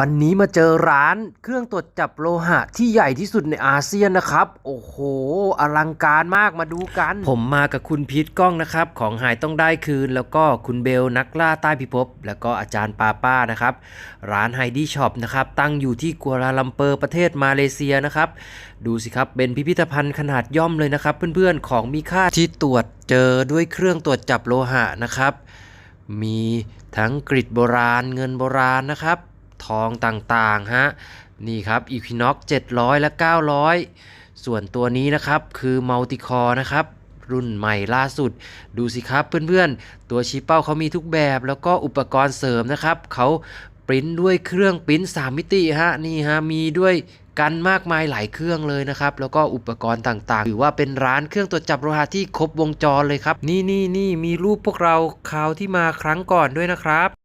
วันนี้มาเจอร้านเครื่องตรวจจับโลหะที่ใหญ่ที่สุดในอาเซียนนะครับ โอ้โห อลังการมากมาดูกัน ผมมากับคุณพีทกล้องนะครับ ของหายต้องได้คืน แล้วก็คุณเบลนักล่าใต้พิภพแล้วก็อาจารย์ปาป้านะครับ ร้านไฮดี้ช็อปนะครับ ตั้งอยู่ที่กัวลาลัมเปอร์ประเทศมาเลเซียนะครับ ดูสิครับ เป็นพิพิธภัณฑ์ขนาดย่อมเลยนะครับ เพื่อนๆของมีค่าที่ตรวจเจอด้วยเครื่องตรวจจับโลหะนะครับ มีทั้งกริดโบราณเงินโบราณนะครับ ทองต่างๆฮะนี่ครับ Equinox 700 และ 900 ส่วนตัวนี้นะครับคือ Multicore นะครับรุ่นใหม่ล่าสุด ดูสิครับเพื่อนๆ ตัวชี้เป้าเขามีทุกแบบ แล้วก็อุปกรณ์เสริมนะครับเขาปริ้นด้วยเครื่องปริ้น3 มิติฮะนี่ฮะมีด้วยกันมากมายหลายเครื่องเลยนะครับ แล้วก็อุปกรณ์ต่างๆ ถือว่าเป็นร้านเครื่องตรวจจับโลหะที่ครบวงจรเลยครับ นี่นี่นี่มีรูปพวกเราคราวที่มาครั้งก่อนด้วยนะครับ